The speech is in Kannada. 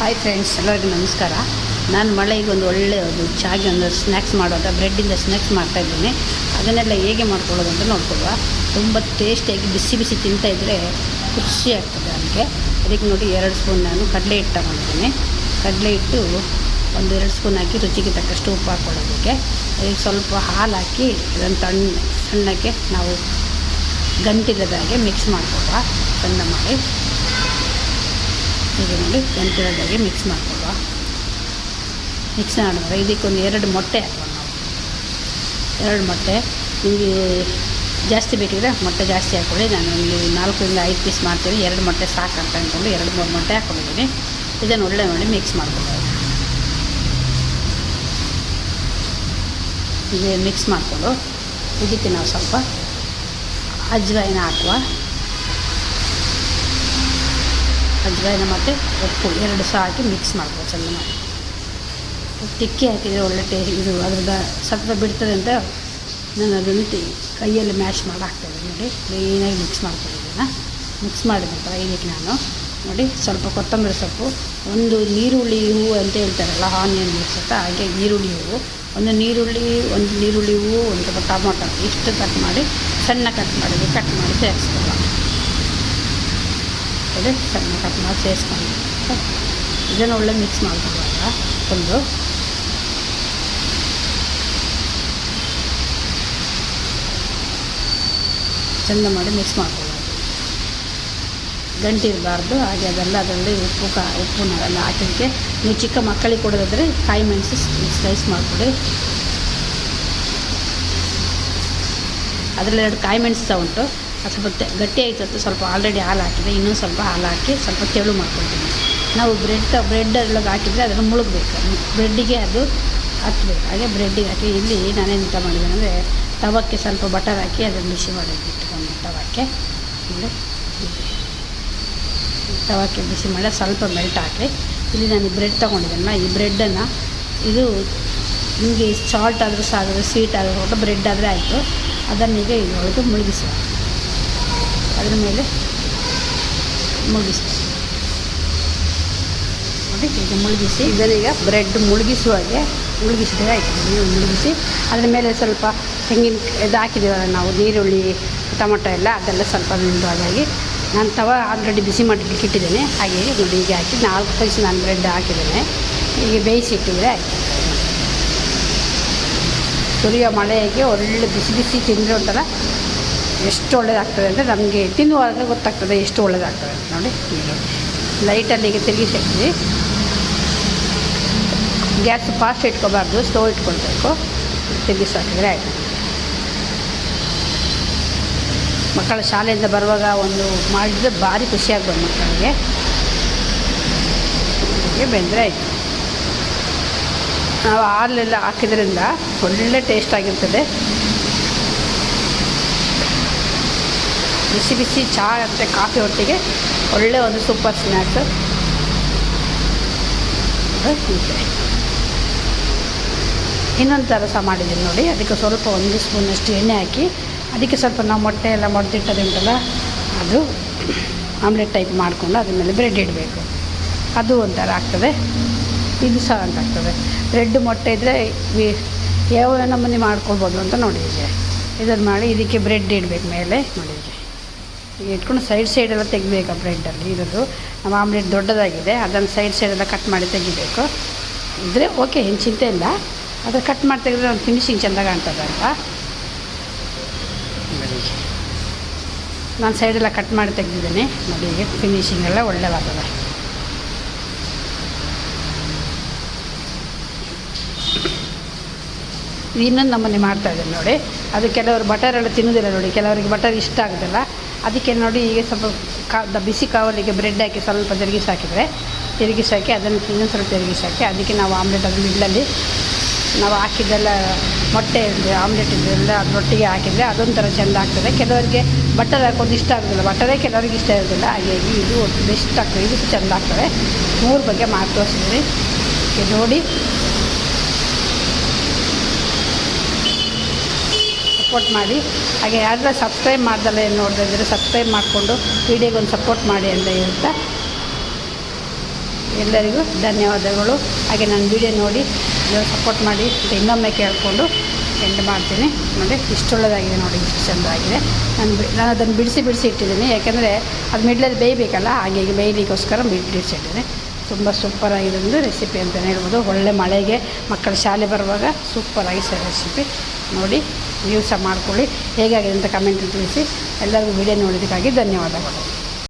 ಹಾಯ್ ಫ್ರೆಂಡ್ಸ್ ಎಲ್ಲರಿಗೂ ನಮಸ್ಕಾರ. ನಾನು ಮಳೆಗೆ ಒಂದು ಒಳ್ಳೆ ಒಂದು ಚಾಗಿ ಒಂದು ಸ್ನ್ಯಾಕ್ಸ್ ಮಾಡುವಾಗ ಬ್ರೆಡ್ಡಿಂದ ಸ್ನ್ಯಾಕ್ಸ್ ಮಾಡ್ತಾಯಿದ್ದೀನಿ ಅದನ್ನೆಲ್ಲ ಹೇಗೆ ಮಾಡ್ಕೊಳ್ಳೋದು ಅಂತ ನೋಡ್ಕೊಳ್ಳುವ. ತುಂಬ ಟೇಸ್ಟಿಯಾಗಿ ಬಿಸಿ ಬಿಸಿ ತಿಂತಾ ಇದ್ದರೆ ಖುಷಿ ಆಗ್ತದೆ ಅದಕ್ಕೆ ಅದಕ್ಕೆ ನೋಡಿ ಎರಡು ಸ್ಪೂನ್ ನಾನು ಕಡಲೆ ಹಿಟ್ಟು ಮಾಡ್ತೀನಿ ಕಡಲೆ ಹಿಟ್ಟು ಒಂದು ಎರಡು ಸ್ಪೂನ್ ಹಾಕಿ ರುಚಿಗೆ ತಕ್ಕಷ್ಟು ಉಪ್ಪು ಹಾಕ್ಕೊಳ್ಳೋದಕ್ಕೆ ಅದಕ್ಕೆ ಸ್ವಲ್ಪ ಹಾಲು ಹಾಕಿ ಇದನ್ನು ತಣ್ಣ ಸಣ್ಣಕ್ಕೆ ನಾವು ಗಂಟಿಲ್ಲದ ಹಾಗೆ ಮಿಕ್ಸ್ ಮಾಡ್ಕೊಳ್ಳುವ. ಸಣ್ಣ ಮಾಡಿ. ನೋಡಿ ಗಂಟಿಲ್ಲದಾಗೆ ಮಿಕ್ಸ್ ಮಾಡ್ಕೊಳ್ಳುವ. ಮಿಕ್ಸ್ ಮಾಡಿದ್ರೆ ಇದಕ್ಕೊಂದು ಎರಡು ಮೊಟ್ಟೆ ಹಾಕೋಣ ನಾವು. ಎರಡು ಮೊಟ್ಟೆ. ನಿಮಗೆ ಜಾಸ್ತಿ ಬೇಕಿದ್ರೆ ಮೊಟ್ಟೆ ಜಾಸ್ತಿ ಹಾಕ್ಕೊಳ್ಳಿ ನಾನು ಒಂದು ನಾಲ್ಕರಿಂದ ಐದು ಪೀಸ್ ಮಾಡ್ತೀನಿ. ಎರಡು ಮೊಟ್ಟೆ ಸಾಕು ಅಂತ ಅಂದ್ಕೊಂಡು ಎರಡು ಮೂರು ಮೊಟ್ಟೆ ಹಾಕ್ಕೊಂಡಿದ್ದೀನಿ ಇದನ್ನು ಒಳ್ಳೆ ಮಾಡಿ ಮಿಕ್ಸ್ ಮಾಡ್ಕೊಳ್ಳೋದು ಇದು ಮಿಕ್ಸ್ ಮಾಡಿಕೊಂಡು ಇದಕ್ಕೆ ನಾವು ಸ್ವಲ್ಪ ಅಜ್ವಾಯಿನ ಹಾಕುವ. ಅಜ್ವಾಯಿನ ಮತ್ತು ಉಪ್ಪು ಎರಡು ಸಹ ಹಾಕಿ ಮಿಕ್ಸ್ ಮಾಡ್ಬೋದು ಚೆಂದ ಮಾಡಿ ತಿಕ್ಕಿ ಹಾಕಿದರೆ ಒಳ್ಳೆ ಟೇ ಇದು ಅದ್ರದ್ದು ಸತ್ವ ಬಿಡ್ತದೆ ಅಂತ ನಾನು ಅದನ್ನು ಕೈಯಲ್ಲಿ ಮ್ಯಾಶ್ ಮಾಡಿ ಹಾಕ್ತೇನೆ. ನೋಡಿ ಕ್ಲೀನಾಗಿ ಮಿಕ್ಸ್ ಮಾಡ್ಕೊಂಡಿದ್ದೀನಿ ಮಿಕ್ಸ್ ಮಾಡಿದ ನಂತರ ಇದಕ್ಕೆ ನಾನು ನೋಡಿ ಸ್ವಲ್ಪ ಕೊತ್ತಂಬರಿ ಸೊಪ್ಪು, ಒಂದು ನೀರುಳ್ಳಿ ಹೂವು ಅಂತ ಹೇಳ್ತಾರಲ್ಲ ಆನಿಯನ್ ಮಿಕ್ಸತ್ತ ಹಾಗೆ ಈರುಳ್ಳಿ ಹೂವು. ಒಂದು ನೀರುಳ್ಳಿ ಒಂದು ನೀರುಳ್ಳಿ ಹೂವು, ಒಂದು ಸ್ವಲ್ಪ ಟೊಮೊಟೊ, ಇಷ್ಟು ಕಟ್ ಮಾಡಿ, ಸಣ್ಣ ಕಟ್ ಮಾಡಿ ಕಟ್ ಮಾಡಿ ಸೇರಿಸ್ಕೊಳ್ಳೋ ಅದೇ ಸಣ್ಣ ಕಟ್ ಮಾಡಿ ಸೇರಿಸ್ಕೊಂಡು. ಇದನ್ನು ಒಳ್ಳೆ ಮಿಕ್ಸ್ ಮಾಡ್ಕೊಳ್ಳುವಾಗ ಒಂದು. ಚೆಂದ ಮಾಡಿ ಮಿಕ್ಸ್ ಮಾಡ್ಕೊಳ್ಳೋದು ಗಂಟಿರಬಾರ್ದು ಹಾಗೆ ಅದೆಲ್ಲ ಅದರಲ್ಲಿ ಉಪ್ಪು, ಕಾ, ಉಪ್ಪು ಎಲ್ಲ ಹಾಕಲಿಕ್ಕೆ ನೀವು ಚಿಕ್ಕ ಮಕ್ಕಳಿಗೆ ಕೊಡೋದಾದರೆ ಕಾಯಿ ಮೆಣಸು ಸ್ಲೈಸ್ ಮಾಡಿಕೊಡಿ. ಅದರಲ್ಲಿ ಎರಡು ಕಾಯಿ ಮೆಣಸು ಸಹ ಉಂಟು. ಅದು ಸ್ವಲ್ಪ ಗಟ್ಟಿ ಆಯಿತು ಸ್ವಲ್ಪ ಆಲ್ರೆಡಿ ಹಾಲು ಹಾಕಿದೆ ಇನ್ನೂ ಸ್ವಲ್ಪ ಹಾಲು ಹಾಕಿ ಸ್ವಲ್ಪ ತೆಳು ಮಾಡ್ಕೊಳ್ತೀನಿ. ನಾವು ಬ್ರೆಡ್ ಬ್ರೆಡ್ ಅಲ್ಲಿ ಹಾಕಿದರೆ ಅದನ್ನು ಮುಳುಗಬೇಕು. ಬ್ರೆಡ್ಡಿಗೆ ಅದು ಹತ್ಬೇಕು. ಹಾಗೆ ಬ್ರೆಡ್ಡಿಗೆ ಹಾಕಿ ಇಲ್ಲಿ ನಾನೆಂತ ಮಾಡಿದ್ದೇನೆ ಅಂದರೆ ತವಕ್ಕೆ ಸ್ವಲ್ಪ ಬಟರ್ ಹಾಕಿ ಅದನ್ನು ಬಿಸಿ ಮಾಡಿ ಇಟ್ಕೊಂಡು ತವಕ್ಕೆ ಅಂದರೆ ತವಕ್ಕೆ ಬಿಸಿ ಮಾಡಿ ಸ್ವಲ್ಪ ಮೆಲ್ಟ್ ಹಾಕಿ. ಇಲ್ಲಿ ನಾನು ಈ ಬ್ರೆಡ್ ತೊಗೊಂಡಿದ್ದೇನಲ್ಲ, ಈ ಬ್ರೆಡ್ಡನ್ನು ಇದು ನಿಮಗೆ ಸಾಲ್ಟ್ ಆದರೂ ಸಾಗದು ಸ್ವೀಟ್ ಆದರೂ ಬ್ರೆಡ್ ಆದರೆ ಆಯಿತು. ಅದನ್ನೀಗ ಇದರೊಳಗೆ ಮುಳುಗಿಸುವ. ಅದ್ರ ಮೇಲೆ ಮುಳುಗಿಸಿ. ನೋಡಿ ಈಗ ಮುಳುಗಿಸಿ ಇದರೀಗ ಬ್ರೆಡ್ ಮುಳುಗಿಸುವಾಗೆ ಮುಳುಗಿಸಿದರೆ ಆಯಿತು. ಮುಳುಗಿಸಿ, ಅದ್ರ ಮೇಲೆ ಸ್ವಲ್ಪ ತೆಂಗಿನ ಇದು ಹಾಕಿದ್ದೀವಲ್ಲ, ನಾವು ನೀರುಳ್ಳಿ, ಟೊಮೊಟೊ ಎಲ್ಲ, ಅದೆಲ್ಲ ಸ್ವಲ್ಪ ನಿಂದು ಹಾಗಾಗಿ ನಾನು ತವ ಆಲ್ರೆಡಿ ಬಿಸಿ ಮಾಡಲಿಕ್ಕೆ ಇಟ್ಟಿದ್ದೇನೆ. ಹಾಗೆ ನೋಡಿ, ಹೀಗೆ ಹಾಕಿ ನಾಲ್ಕು ಪೀಸ್ ನಾನು ಬ್ರೆಡ್ ಹಾಕಿದ್ದೇನೆ. ಹೀಗೆ ಬೇಯಿಸಿ ಇಟ್ಟಿದ್ರೆ ಆಯಿತು. ಸುರಿಯೋ, ಮಳೆಗೆ ಒಳ್ಳೆ ಬಿಸಿ ಬಿಸಿ ತಿಂದರೆ ಉಂಟಲ್ಲ ಎಷ್ಟು ಒಳ್ಳೆಯದಾಗ್ತದೆ ಅಂದರೆ ನಮಗೆ ತಿನ್ನುವಾಗ ಗೊತ್ತಾಗ್ತದೆ ಎಷ್ಟು ಒಳ್ಳೆಯದಾಗ್ತದೆ ಅಂತ ನೋಡಿ ಹೀಗೆ. ಲೈಟಲ್ಲಿ ಹೀಗೆ ತಿರುಗಿಸಿ ಗ್ಯಾಸ್ ಫಾಸ್ಟ್ ಇಟ್ಕೋಬಾರ್ದು, ಸ್ಲೋ ಇಟ್ಕೊಳ್ಬೇಕು. ತಿರುಗಿಸಿ ಹಾಕಿದರೆ ಆಯಿತು. ಮಕ್ಕಳ ಶಾಲೆಯಿಂದ ಬರುವಾಗ ಒಂದು ಮಾಡಿದರೆ ಭಾರಿ ಖುಷಿಯಾಗ್ಬೋದು ಮಕ್ಕಳಿಗೆ. ಹೀಗೆ ಬೆಂದರೆ ಆಯಿತು. ನಾವು ಹಾಲೆಲ್ಲ ಹಾಕಿದ್ರಿಂದ ಒಳ್ಳೆ ಟೇಸ್ಟ್ ಆಗಿರ್ತದೆ. ಬಿಸಿ ಬಿಸಿ ಚಹಾ ಮತ್ತು ಕಾಫಿ ಒಟ್ಟಿಗೆ ಒಳ್ಳೆ ಒಂದು ಸೂಪರ್ ಸ್ನ್ಯಾಕ್ಸ್. ಇನ್ನೊಂದು ಥರ ಸಹ ಮಾಡಿದ್ದೀನಿ ನೋಡಿ. ಅದಕ್ಕೆ ಸ್ವಲ್ಪ ಒಂದು ಸ್ಪೂನಷ್ಟು ಎಣ್ಣೆ ಹಾಕಿ, ಅದಕ್ಕೆ ಸ್ವಲ್ಪ ನಾವು ಮೊಟ್ಟೆ ಎಲ್ಲ ಮೊಡೆದಿಟ್ಟದುಂಟಲ್ಲ ಅದು ಆಮ್ಲೆಟ್ ಟೈಪ್ ಮಾಡಿಕೊಂಡು ಅದ್ರ ಮೇಲೆ ಬ್ರೆಡ್ ಇಡಬೇಕು. ಅದು ಒಂಥರ ಆಗ್ತದೆ. ಇದು ಸಹ ಅಂತ ಆಗ್ತದೆ. ಬ್ರೆಡ್ ಮೊಟ್ಟೆ ಇದ್ದರೆ ಯಾವ ನಮೂನೆ ಮಾಡ್ಕೊಳ್ಬೋದು ಅಂತ ನೋಡಿ ಹೀಗೆ ಇದನ್ನು ಮಾಡಿ ಇದಕ್ಕೆ ಬ್ರೆಡ್ ಇಡಬೇಕು ಮೇಲೆ. ನೋಡಿ. ಇಟ್ಕೊಂಡು ಸೈಡ್ ಸೈಡೆಲ್ಲ ತೆಗಿಬೇಕು ಬ್ರೆಡ್ಡಲ್ಲಿ ಇರೋದು. ನಮ್ಮ ಆಮ್ಲೆಟ್ ದೊಡ್ಡದಾಗಿದೆ, ಅದನ್ನು ಸೈಡ್ ಸೈಡೆಲ್ಲ ಕಟ್ ಮಾಡಿ ತೆಗಿಬೇಕು. ಇದ್ದರೆ ಓಕೆ ಏನು ಚಿಂತೆ ಇಲ್ಲ. ಅದು ಕಟ್ ಮಾಡಿ ತೆಗೆದ್ರೆ ಒಂದು ಫಿನಿಶಿಂಗ್ ಚೆಂದ ಕಾಣ್ತದೆ ಅಂತ. ನಾನು ಸೈಡೆಲ್ಲ ಕಟ್ ಮಾಡಿ ತೆಗೆದಿದ್ದೇನೆ. ನೋಡಿ ಹೀಗೆ ಫಿನಿಶಿಂಗ್ ಎಲ್ಲ ಒಳ್ಳೆಯದಾಗ್ತದೆ ಇನ್ನೊಂದು ಮಾಡ್ತಾ ಇದ್ದೀನಿ ನೋಡಿ. ಅದು ಕೆಲವರು ಬಟರ್ ಎಲ್ಲ ತಿನ್ನೋದಿಲ್ಲ ನೋಡಿ. ಕೆಲವರಿಗೆ ಬಟರ್ ಇಷ್ಟ ಆಗೋದಿಲ್ಲ. ಅದಕ್ಕೆ ನೋಡಿ ಈಗ ಸ್ವಲ್ಪ ಕಾ ಬಿಸಿ ಕಾವಲಿಗೆ ಬ್ರೆಡ್ ಹಾಕಿ ಸ್ವಲ್ಪ ತಿರುಗಿಸಿ ಹಾಕಿದರೆ ತಿರುಗಿಸಿ ಹಾಕಿ ಅದನ್ನು ಇನ್ನೊಂದು ಸ್ವಲ್ಪ ತಿರುಗಿಸಿ ಹಾಕಿ ಅದಕ್ಕೆ ನಾವು ಆಮ್ಲೆಟ್ ಅದು ಮಿಡ್ಲಲ್ಲಿ ನಾವು ಹಾಕಿದ್ದೆಲ್ಲ ಮೊಟ್ಟೆ ಇದೆ ಆಮ್ಲೆಟ್ ಇದೆಲ್ಲ ಅದರೊಟ್ಟಿಗೆ ಹಾಕಿದರೆ ಅದೊಂಥರ ಚೆಂದ ಆಗ್ತದೆ. ಕೆಲವರಿಗೆ ಬಟರ್ ಹಾಕೋದು ಇಷ್ಟ ಆಗೋದಿಲ್ಲ. ಬಟರೇ ಕೆಲವರಿಗೆ ಇಷ್ಟ ಇರೋದಿಲ್ಲ. ಹಾಗಾಗಿ ಇದು ಬೆಸ್ಟ್ ಆಗ್ತದೆ. ಇದು ಚೆಂದ ಆಗ್ತದೆ. ಮೂರು ಬಗ್ಗೆ ಮಾತು ತೋರಿಸಿದ್ರಿ ನೋಡಿ. ಸಪೋರ್ಟ್ ಮಾಡಿ. ಹಾಗೆ ಯಾರೆಲ್ಲ ಸಬ್ಸ್ಕ್ರೈಬ್ ಮಾಡ್ದಲ್ಲ ಏನು ನೋಡ್ತಾ ಇದ್ದರೆ ಸಬ್ಸ್ಕ್ರೈಬ್ ಮಾಡಿಕೊಂಡು ವೀಡಿಯೋಗೊಂದು ಸಪೋರ್ಟ್ ಮಾಡಿ ಅಂತ ಹೇಳ್ತಾ ಎಲ್ಲರಿಗೂ ಧನ್ಯವಾದಗಳು. ಹಾಗೆ ನನ್ನ ವಿಡಿಯೋ ನೋಡಿ ಸಪೋರ್ಟ್ ಮಾಡಿ ಅಂತ ಇನ್ನೊಮ್ಮೆ ಕೇಳಿಕೊಂಡು ಎಂಡ್ ಮಾಡ್ತೀನಿ. ನೋಡಿ ಇಷ್ಟು ಒಳ್ಳೆಯದಾಗಿದೆ ನೋಡಿ, ಇಷ್ಟು ಚೆಂದ ಆಗಿದೆ ನಾನು ನಾನು ಅದನ್ನು ಬಿಡಿಸಿ ಬಿಡಿಸಿ ಇಟ್ಟಿದ್ದೀನಿ. ಯಾಕೆಂದರೆ ಅದು ಮಿಡ್ಲಲ್ಲಿ ಬೇಯಬೇಕಲ್ಲ, ಹಾಗೆ ಬೇಯಲಿಕ್ಕೋಸ್ಕರ ಬಿಡಿಸಿಟ್ಟಿದ್ದೀನಿ ತುಂಬ ಸೂಪರಾಗಿರೋದು ರೆಸಿಪಿ ಅಂತಲೇ ಹೇಳ್ಬೋದು. ಒಳ್ಳೆ ಮಳೆಗೆ ಮಕ್ಕಳು ಶಾಲೆ ಬರುವಾಗ ಸೂಪರಾಗಿ ಸರ್ ರೆಸಿಪಿ ನೋಡಿ ನೀವು ಸಹ ಮಾಡಿಕೊಳ್ಳಿ. ಹೇಗಾಗಿದೆ ಅಂತ ಕಮೆಂಟ್ ತಿಳಿಸಿ. ಎಲ್ಲರಿಗೂ ವಿಡಿಯೋ ನೋಡಿದ್ದಕ್ಕಾಗಿ ಧನ್ಯವಾದಗಳು